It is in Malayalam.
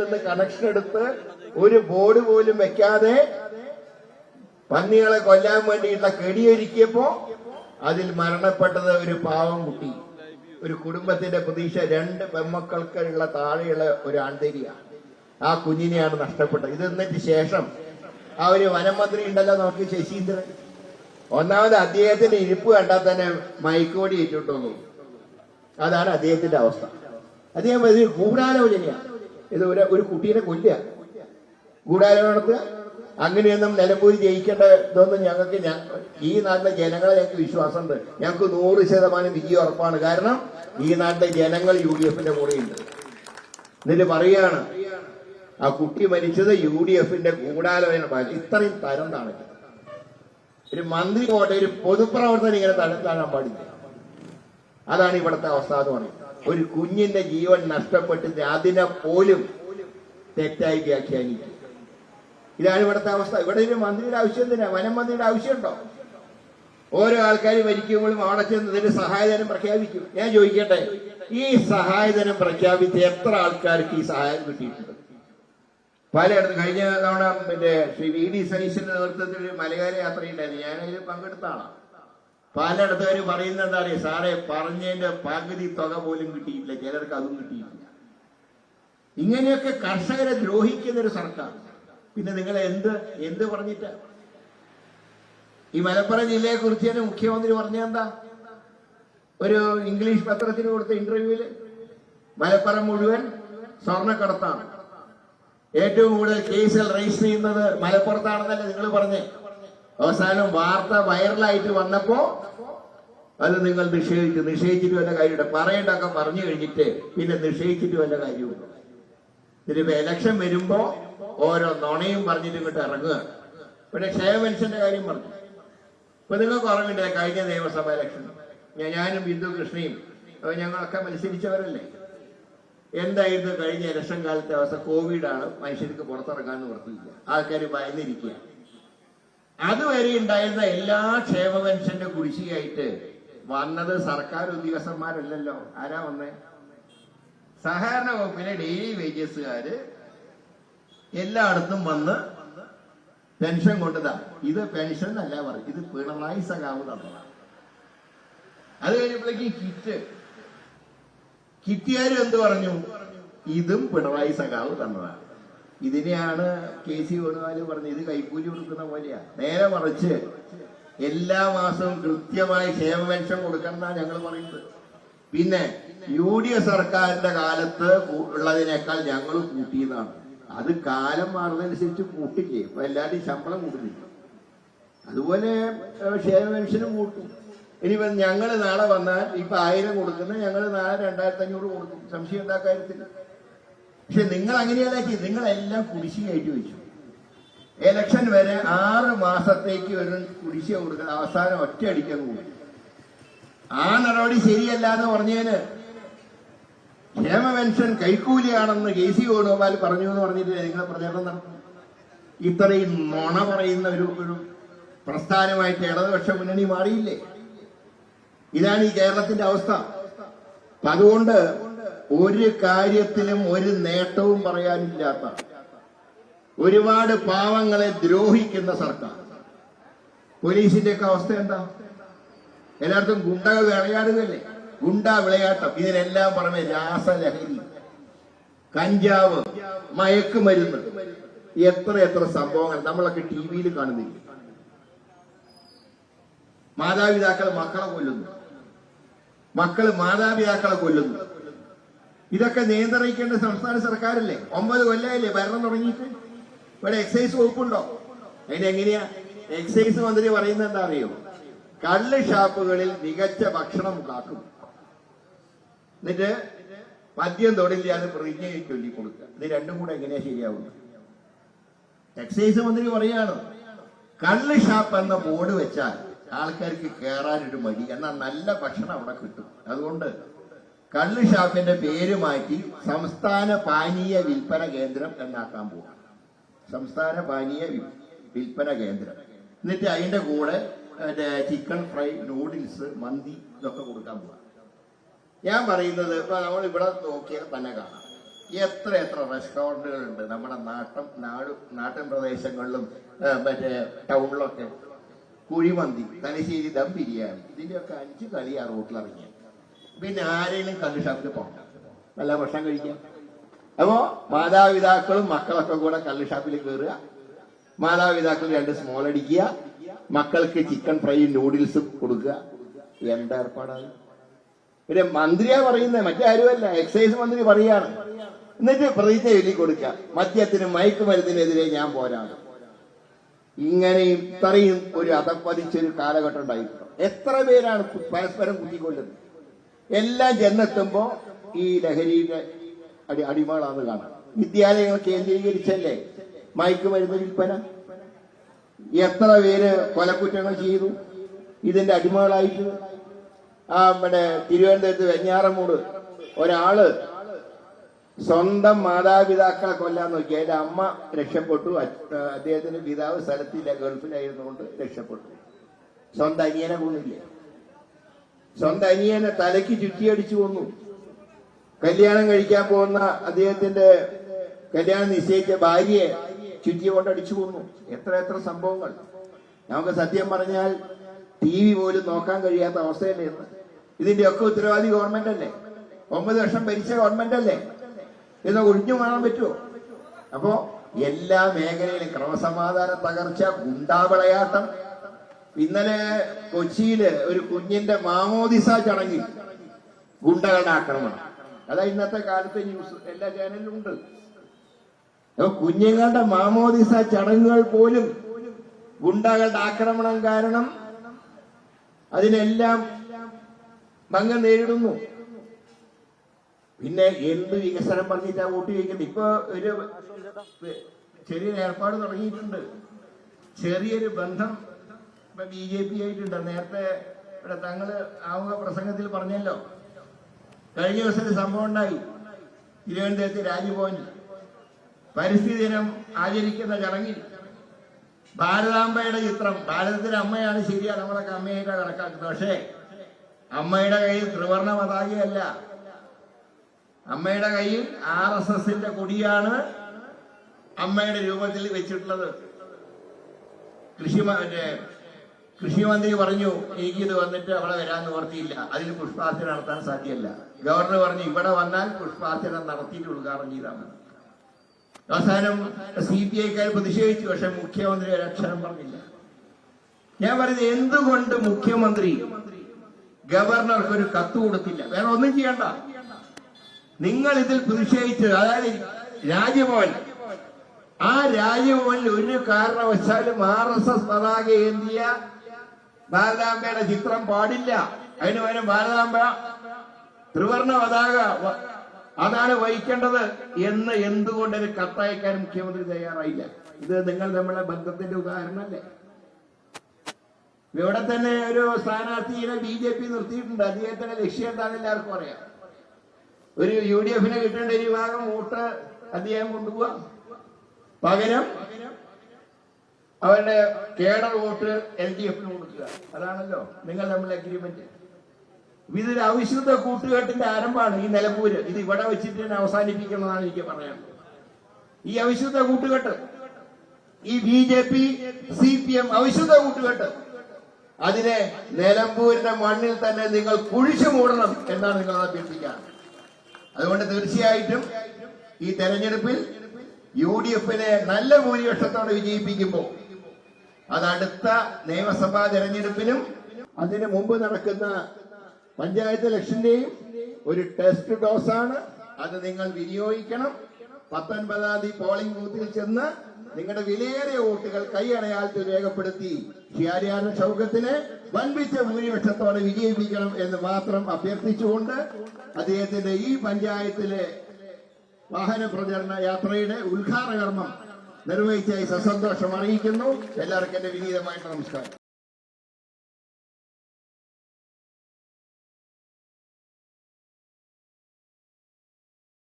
നിന്ന് കണക്ഷൻ എടുത്ത് ഒരു ബോർഡ് പോലും വെക്കാതെ പന്നികളെ കൊല്ലാൻ വേണ്ടിയിട്ടുള്ള കെടിയൊരുക്കിയപ്പോ അതിൽ മരണപ്പെട്ടത് ഒരു പാവം കുട്ടി. ഒരു കുടുംബത്തിന്റെ പ്രതീക്ഷ രണ്ട് പെമ്മക്കൾക്കുള്ള താഴെയുള്ള ഒരു ആന്തരിയാണ് ആ കുഞ്ഞിനെയാണ് നഷ്ടപ്പെട്ടത്. ഇത് എന്നിട്ട് ശേഷം ആ ഒരു വനമന്ത്രി ഉണ്ടല്ലോ നമുക്ക് ശശീന്ദ്രൻ. ഒന്നാമത് അദ്ദേഹത്തിന്റെ ഇരിപ്പ് കണ്ടാൽ തന്നെ മയക്കോടി ഏറ്റിട്ടു അതാണ് അദ്ദേഹത്തിന്റെ അവസ്ഥ. അദ്ദേഹം ഇത് ഗൂഢാലോചനയാണ്. ഇത് ഒരു ഒരു കുട്ടീനെ കൊല്ലുക. ഗൂഢാലോചന നടത്തുക. അങ്ങനെയൊന്നും നിലമ്പൂർ ജയിക്കേണ്ട ഇതൊന്നും ഞങ്ങൾക്ക് ഈ നാട്ടിലെ ജനങ്ങളെ ഞങ്ങൾക്ക് വിശ്വാസമുണ്ട്. ഞങ്ങൾക്ക് നൂറ് ശതമാനം വിജയ ഉറപ്പാണ്. കാരണം ഈ നാട്ടിലെ ജനങ്ങൾ യു ഡി എഫിന്റെ കൂടെയുണ്ട്. എന്നിട്ട് പറയാണ് ആ കുട്ടി മരിച്ചത് യു ഡി എഫിന്റെ ഗൂഢാലോചന. ഇത്രയും തരം ഒരു മന്ത്രി പോട്ടെ ഒരു പൊതുപ്രവർത്തനം ഇങ്ങനെ തരം താഴാൻ പാടില്ല. അതാണ് ഇവിടുത്തെ അവസ്ഥ എന്ന് പറയുന്നത്. ഒരു കുഞ്ഞിന്റെ ജീവൻ നഷ്ടപ്പെട്ടത് അതിനെ പോലും തെറ്റായി വ്യാഖ്യാനിക്കും. ഇതാണ് ഇവിടുത്തെ അവസ്ഥ. ഇവിടെ ഒരു മന്ത്രിയുടെ ആവശ്യം എന്തിനാ? വനം മന്ത്രിയുടെ ആവശ്യമുണ്ടോ? ഓരോ ആൾക്കാർ മരിക്കുമ്പോഴും അവിടെ ചെന്ന് സഹായധനം പ്രഖ്യാപിക്കും. ഞാൻ ചോദിക്കട്ടെ ഈ സഹായധനം പ്രഖ്യാപിച്ച് എത്ര ആൾക്കാർക്ക് ഈ സഹായം കിട്ടിയിട്ടുണ്ട്? പലയിടത്തും കഴിഞ്ഞ തവണ മറ്റേ ശ്രീ വി ഡി സതീശന്റെ നേതൃത്വത്തിൽ ഒരു മലയാള യാത്രയുണ്ടായിരുന്നു. ഞാൻ അതിൽ പങ്കെടുത്താണ് പലയിടത്ത് അവർ പറയുന്നത് എന്താ പറയുക സാറേ പറഞ്ഞതിന്റെ പകുതി തുക പോലും കിട്ടിയിട്ടില്ല. ചിലർക്ക് അതും കിട്ടിയിട്ടില്ല. ഇങ്ങനെയൊക്കെ കർഷകരെ ദ്രോഹിക്കുന്ന ഒരു സർക്കാർ. പിന്നെ നിങ്ങൾ എന്ത് എന്ത് പറഞ്ഞിട്ട്? ഈ മലപ്പുറം ജില്ലയെ കുറിച്ച് തന്നെ മുഖ്യമന്ത്രി പറഞ്ഞെന്താ ഒരു ഇംഗ്ലീഷ് പത്രത്തിന് കൊടുത്ത ഇന്റർവ്യൂവിൽ മലപ്പുറം മുഴുവൻ സ്വർണക്കടത്താണ്. ഏറ്റവും കൂടുതൽ കേസിൽ രജിസ്റ്റർ ചെയ്യുന്നത് മലപ്പുറത്താണെന്നല്ലേ നിങ്ങൾ പറഞ്ഞേ? അവസാനം വാർത്ത വൈറലായിട്ട് വന്നപ്പോ അത് നിങ്ങൾ നിഷേധിച്ചു. നിഷേധിച്ചിട്ട് വല്ല കാര്യമുണ്ട്? പറയേണ്ടൊക്കെ പറഞ്ഞു കഴിഞ്ഞിട്ട് പിന്നെ നിഷേധിച്ചിട്ട് വല്ല കാര്യവും ഇതിപ്പോ ഇലക്ഷൻ വരുമ്പോ ഓരോ നുണയും പറഞ്ഞിട്ട് ഇങ്ങോട്ട് ഇറങ്ങുക. പിന്നെ ക്ഷേമ മനുഷ്യന്റെ കാര്യം പറഞ്ഞു. ഇപ്പൊ നിങ്ങൾക്ക് ഓർമ്മയുണ്ട് കഴിഞ്ഞ നിയമസഭാ ഇലക്ഷൻ ഞാനും ബിന്ദു കൃഷ്ണയും. ഞങ്ങളൊക്കെ മത്സരിച്ചവരല്ലേ? എന്തായിരുന്നു കഴിഞ്ഞ ഇലക്ഷൻ കാലത്തെ അവസ്ഥ? കോവിഡാണ് മനുഷ്യർക്ക് പുറത്തിറങ്ങാൻ നിവർത്തിയില്ല ആൾക്കാർ ഭയന്നിരിക്കുക അതുവരെ ഉണ്ടായിരുന്ന എല്ലാ ക്ഷേമ പെൻഷന്റെ കുടിശ്ശികയായിട്ട് വന്നത് സർക്കാർ ഉദ്യോഗസ്ഥന്മാരല്ലല്ലോ. ആരാ വന്നേ? സഹകരണ വകുപ്പിലെ ഡെയിലി വേജസുകാര് എല്ലായിടത്തും വന്ന് പെൻഷൻ കൊണ്ടുതാ. ഇത് പെൻഷൻ അല്ല പറയും ഇത് പിണറായി സഖാവ് തന്നതാണ് അത് കഴിഞ്ഞപ്പോഴേക്ക് കിറ്റ് കിറ്റിയാരും എന്ത് പറഞ്ഞു? ഇതും പിണറായി സഖാവ് തന്നതാണ് ഇതിനെയാണ് കെ സി വേണുഗോപാൽ പറഞ്ഞത്. ഇത് കൈക്കൂലി കൊടുക്കുന്ന പോലെയാ. നേരെ മറിച്ച് എല്ലാ മാസവും കൃത്യമായി ക്ഷേമ പെൻഷൻ കൊടുക്കണം എന്നാണ് ഞങ്ങൾ പറയുന്നത്. പിന്നെ യു ഡി എഫ് സർക്കാരിന്റെ കാലത്ത് ഉള്ളതിനേക്കാൾ ഞങ്ങൾ കൂട്ടിയതാണ്. അത് കാലം മാറുന്നതനുസരിച്ച് കൂട്ടില്ലേ ഇപ്പൊ എല്ലാവരുടെയും ശമ്പളം കൂടുന്നില്ല അതുപോലെ ക്ഷേമപെൻഷനും ക്ഷേമ പെൻഷനും കൂട്ടും. ഇനിയിപ്പോ ഞങ്ങൾ നാളെ വന്നാൽ ഇപ്പൊ ആയിരം കൊടുക്കുന്ന ഞങ്ങൾ നാളെ രണ്ടായിരത്തി അഞ്ഞൂറ് കൊടുക്കും സംശയം കാര്യത്തിൽ പക്ഷെ നിങ്ങൾ അങ്ങനെയല്ല നിങ്ങളെല്ലാം കയറ്റി വെച്ചു. എലക്ഷൻ വരെ ആറ് മാസത്തേക്ക് ഒരു കുടിശ്ശിക കൊടുക്കുന്ന അവസാനം ഒറ്റ ഒറ്റയടിക്കാൻ പോകും ആ നടപടി ശരിയല്ലാന്ന് പറഞ്ഞതിന് ക്ഷേമ പെൻഷൻ കൈക്കൂലിയാണെന്ന് കെ സി വേണുഗോപാൽ പറഞ്ഞു എന്ന് പറഞ്ഞിട്ട് നിങ്ങൾ പ്രചരണം നടത്തും. ഇത്രയും നുണ പറയുന്ന ഒരു ഒരു പ്രസ്ഥാനമായിട്ട് ഇടതുപക്ഷ മുന്നണി മാറിയില്ലേ? ഇതാണ് ഈ കേരളത്തിന്റെ അവസ്ഥ. അപ്പൊ അതുകൊണ്ട് ഒരു കാര്യത്തിലും ഒരു നേട്ടവും പറയാനില്ലാത്ത ഒരുപാട് പാവങ്ങളെ ദ്രോഹിക്കുന്ന സർക്കാർ. പോലീസിന്റെ ഒക്കെ അവസ്ഥ എന്താ? എല്ലായിടത്തും ഗുണ്ട വിളയാടുകയല്ലേ ഗുണ്ട വിളയാട്ടം. ഇതിനെല്ലാം പുറമെ രാസലഹരി കഞ്ചാവ് മയക്കുമരുന്ന്. എത്ര എത്ര സംഭവങ്ങൾ നമ്മളൊക്കെ ടി വിയിൽ കാണുന്നില്ല? മാതാപിതാക്കൾ മക്കളെ കൊല്ലുന്നു. മക്കൾ മാതാപിതാക്കളെ കൊല്ലുന്നു. ഇതൊക്കെ നിയന്ത്രിക്കേണ്ട സംസ്ഥാന സർക്കാരല്ലേ? ഒമ്പത് കൊല്ലമല്ലേ ഭരണം തുടങ്ങിയിട്ട്? ഇവിടെ എക്സൈസ് വകുപ്പുണ്ടോ? അതിനെങ്ങനെയാ എക്സൈസ് മന്ത്രി പറയുന്നത് എന്താ അറിയോ? കള്ള് ഷാപ്പുകളിൽ മികച്ച ഭക്ഷണം ഉണ്ടാക്കും. എന്നിട്ട് മദ്യം തൊടില്ലാതെ പ്രതിജ്ഞയെ ചൊല്ലി കൊടുക്കുക ഇത് രണ്ടും കൂടെ എങ്ങനെയാ ശരിയാവുന്നത് എക്സൈസ് മന്ത്രി പറയാണ് കള്ള് ഷാപ്പ് എന്ന ബോർഡ് വെച്ചാൽ ആൾക്കാർക്ക് കയറാനൊരു മടി. എന്നാൽ നല്ല ഭക്ഷണം അവിടെ കിട്ടും. അതുകൊണ്ട് കള്ള് ഷാപ്പിന്റെ പേര് മാറ്റി സംസ്ഥാന പാനീയ വിൽപ്പന കേന്ദ്രം എന്നാക്കാൻ പോവാം. സംസ്ഥാന പാനീയ വിൽപ്പന കേന്ദ്രം. എന്നിട്ട് അതിന്റെ കൂടെ ചിക്കൻ ഫ്രൈ നൂഡിൽസ് മന്തി ഇതൊക്കെ കൊടുക്കാൻ പോവാം. ഞാൻ പറയുന്നത് ഇപ്പൊ നമ്മൾ ഇവിടെ നോക്കിയാൽ തന്നെ കാണാം. എത്ര എത്ര റെസ്റ്റോറന്റുകളുണ്ട് നമ്മുടെ നാട്ടം നാട് നാട്ടിൻ പ്രദേശങ്ങളിലും മറ്റേ ടൗണിലൊക്കെ. കുഴിമന്തി തലശ്ശേരി ദം ബിരിയാണി ഇതിന്റെയൊക്കെ അഞ്ച് കളി ആ പിന്നെ ആരെങ്കിലും കണ്ടു ഷാപ്പിൽ പോകണ്ട. നല്ല ഭക്ഷണം കഴിക്കാം. അപ്പോ മാതാപിതാക്കളും മക്കളൊക്കെ കൂടെ കള്ളു ഷാപ്പിൽ കയറുക മാതാപിതാക്കൾ രണ്ട് സ്മോൾ അടിക്കുക. മക്കൾക്ക് ചിക്കൻ ഫ്രൈയും നൂഡിൽസും കൊടുക്കുക. എന്താ ഏർപ്പാടാണ്? പിന്നെ മന്ത്രിയാ പറയുന്നത് മറ്റാരുമല്ല എക്സൈസ് മന്ത്രി പറയാണ്. എന്നിട്ട് പ്രതിജ്ഞ എഴുതി കൊടുക്കുക. മദ്യത്തിനും മയക്കുമരുന്നിനെതിരെ ഞാൻ പോരാണ് ഇങ്ങനെയും ഇത്രയും ഒരു അതപ്പതിച്ചൊരു കാലഘട്ടം ഉണ്ടായിരുന്നു എത്ര പേരാണ് പരസ്പരം കുത്തിക്കൊള്ളുന്നത് എല്ലാം ചെന്നെത്തുമ്പോ ഈ ലഹരിയുടെ അടി അടിമകളാണ് കാണാം. വിദ്യാലയങ്ങൾ കേന്ദ്രീകരിച്ചല്ലേ? മയക്കുമരുന്ന് വിൽപ്പന? എത്ര പേര് കൊലക്കുറ്റങ്ങൾ ചെയ്തു? ഇതിന്റെ അടിമകളായിട്ട്? ആ നമ്മുടെ തിരുവനന്തപുരത്ത് വെഞ്ഞാറമൂട് ഒരാൾ സ്വന്തം മാതാപിതാക്കളെ കൊല്ലാന്ന് നോക്കി. അതിന്റെ അമ്മ രക്ഷപ്പെട്ടു. അദ്ദേഹത്തിന്റെ പിതാവ് സ്ഥലത്തില്ല ഗൾഫിലായിരുന്നുകൊണ്ട് രക്ഷപ്പെട്ടു. സ്വന്തം അനിയനെ കൊന്നില്ലേ? സ്വന്തം അനിയനെ തലയ്ക്ക് ചുറ്റിയടിച്ചു കൊന്നു. കല്യാണം കഴിക്കാൻ പോകുന്ന അദ്ദേഹത്തിന്റെ കല്യാണം നിശ്ചയിച്ച ഭാര്യയെ ചുറ്റിയെ കൊണ്ട് അടിച്ചു കൊന്നു. എത്ര എത്ര സംഭവങ്ങൾ. നമുക്ക് സത്യം പറഞ്ഞാൽ ടി വി പോലും നോക്കാൻ കഴിയാത്ത അവസ്ഥയല്ലേ ഇന്ന്. ഇതിന്റെ ഒക്കെ ഉത്തരവാദി ഗവൺമെന്റ് അല്ലേ? ഒമ്പത് വർഷം ഭരിച്ച ഗവൺമെന്റ് അല്ലേ? എന്ന് ഒഴിഞ്ഞു മാറാൻ പറ്റുമോ? അപ്പോ എല്ലാ മേഖലയിലും ക്രമസമാധാന തകർച്ച ഗുണ്ടാവിളയാട്ടം ഇന്നലെ കൊച്ചിയിൽ ഒരു കുഞ്ഞിന്റെ മാമോദിസ ചടങ്ങി ഗുണ്ടകളുടെ ആക്രമണം അതാ ഇന്നത്തെ കാലത്തെ ന്യൂസ്. എല്ലാ ചാനലിലും ഉണ്ട്. അപ്പൊ കുഞ്ഞുങ്ങളുടെ മാമോദിസ ചടങ്ങുകൾ പോലും ഗുണ്ടകളുടെ ആക്രമണം കാരണം അതിനെല്ലാം ഭംഗം നേരിടുന്നു. പിന്നെ എന്ത് വികസനം പറഞ്ഞിട്ടാ വോട്ട് ചോദിക്കുന്നത്? ഇപ്പൊ ഒരു ചെറിയൊരു ഏർപ്പാട് തുടങ്ങിയിട്ടുണ്ട്. ചെറിയൊരു ബന്ധം ഇപ്പൊ ബി ജെ പി ആയിട്ടുണ്ട്? നേരത്തെ ഇവിടെ തങ്ങൾ ആമുഖ പ്രസംഗത്തിൽ പറഞ്ഞല്ലോ. കഴിഞ്ഞ ദിവസം ഒരു സംഭവം ഉണ്ടായി. തിരുവനന്തപുരത്ത് രാജ്ഭവനിൽ. പരിസ്ഥിതി ദിനം ആചരിക്കുന്ന ചടങ്ങിൽ. ഭാരതാംബയുടെ ചിത്രം. ഭാരതത്തിന്റെ അമ്മയാണ് ശരിയാ നമ്മളൊക്കെ അമ്മയായിട്ട് കണക്കാക്കുന്നത്. പക്ഷേ അമ്മയുടെ കയ്യിൽ ത്രിവർണ പതാകയല്ല. അമ്മയുടെ കയ്യിൽ ആർ എസ് എസിന്റെ കൊടിയാണ് അമ്മയുടെ രൂപത്തിൽ വെച്ചിട്ടുള്ളത്. കൃഷി മ- കൃഷിമന്ത്രി പറഞ്ഞു എനിക്കിത് വന്നിട്ട് അവിടെ വരാൻ നിവർത്തിയില്ല അതിൽ പുഷ്പാർച്ചന നടത്താൻ സാധ്യമല്ല ഗവർണർ പറഞ്ഞു ഇവിടെ വന്നാൽ പുഷ്പാർച്ചന നടത്തിയിട്ട് ഉദ്ഘാടനം ചെയ്താൽ മതി. അവസാനം സി പി ഐക്കാർ പ്രതിഷേധിച്ചു പക്ഷെ മുഖ്യമന്ത്രി ഒരു അക്ഷരം പറഞ്ഞില്ല. ഞാൻ പറയുന്നത് എന്തുകൊണ്ട് മുഖ്യമന്ത്രി ഗവർണർക്ക് ഒരു കത്ത് കൊടുത്തില്ല? വേറെ ഒന്നും ചെയ്യണ്ട. നിങ്ങൾ ഇതിൽ പ്രതിഷേധിച്ച് അതായത് രാജ്ഭവൻ ആ രാജ്ഭവനിൽ ഒരു കാരണവശാലും ആർ എസ് എസ് പതാക ഏന്തിയ ഭാരതാംബയുടെ ചിത്രം പാടില്ല. അതിന് പകരം ഭാരതാംബ ത്രിവർണ പതാക അതാണ് വഹിക്കേണ്ടത് എന്ന് എന്തുകൊണ്ട് ഒരു കത്തയക്കാൻ മുഖ്യമന്ത്രി തയ്യാറായില്ല? ഇത് നിങ്ങൾ നമ്മളെ ബന്ധത്തിന്റെ ഉദാഹരണമല്ലേ? ഇവിടെ തന്നെ ഒരു സ്ഥാനാർത്ഥിയെ ബി ജെ പി നിർത്തിയിട്ടുണ്ട്. അദ്ദേഹത്തിന്റെ ലക്ഷ്യം എന്താണെന്ന് എല്ലാവർക്കും അറിയാം. ഒരു യു ഡി എഫിന് കിട്ടേണ്ട ഒരു വിഭാഗം വോട്ട് അദ്ദേഹം കൊണ്ടുപോവാ. പകരം അവരുടെ കേഡർ വോട്ട് എൽ ഡി എഫിന് കൊടുക്കുക. അതാണല്ലോ നിങ്ങൾ തമ്മിൽ അഗ്രിമെന്റ് ഇതൊരു അവിശുദ്ധ കൂട്ടുകെട്ടിന്റെ ആരംഭമാണ് ഈ നിലമ്പൂര്. ഇത് ഇവിടെ വെച്ചിട്ട് തന്നെ അവസാനിപ്പിക്കണമെന്നാണ് എനിക്ക് പറയാനുള്ളത്. ഈ അവിശുദ്ധ കൂട്ടുകെട്ട് ഈ B J P C P M അവിശുദ്ധ കൂട്ടുകെട്ട് അതിനെ നിലമ്പൂരിന്റെ മണ്ണിൽ തന്നെ നിങ്ങൾ കുഴിച്ചു മൂടണം എന്നാണ് നിങ്ങൾ അഭ്യർത്ഥിക്കുക അതുകൊണ്ട് തീർച്ചയായിട്ടും ഈ തെരഞ്ഞെടുപ്പിൽ യു ഡി എഫിനെ നല്ല ഭൂരിപക്ഷത്തോടെ വിജയിപ്പിക്കുമ്പോൾ അത് അടുത്ത നിയമസഭാ തെരഞ്ഞെടുപ്പിനും അതിന് മുമ്പ് നടക്കുന്ന പഞ്ചായത്ത് ഇലക്ഷന്റെയും ഒരു ടെസ്റ്റ് ഡോസാണ്. അത് നിങ്ങൾ വിനിയോഗിക്കണം. പത്തൊൻപതാം തീയതി പോളിംഗ് ബൂത്തിൽ ചെന്ന് നിങ്ങളുടെ വിലയേറിയ വോട്ടുകൾ കൈയടയാളത്തിൽ രേഖപ്പെടുത്തി ഷിയാരിയാരുടെ ഷൗക്കത്തിനെ വൻപിച്ച ഭൂരിപക്ഷത്തോടെ വിജയിപ്പിക്കണം എന്ന് മാത്രം അഭ്യർത്ഥിച്ചുകൊണ്ട് അദ്ദേഹത്തിന്റെ ഈ പഞ്ചായത്തിലെ വാഹന പ്രചരണ യാത്രയുടെ ഉദ്ഘാടന കർമ്മം നിർവഹിച്ചായി സസന്തോഷം അറിയിക്കുന്നു. എല്ലാവർക്കും എന്റെ വിനീതമായിട്ട് നമസ്കാരം.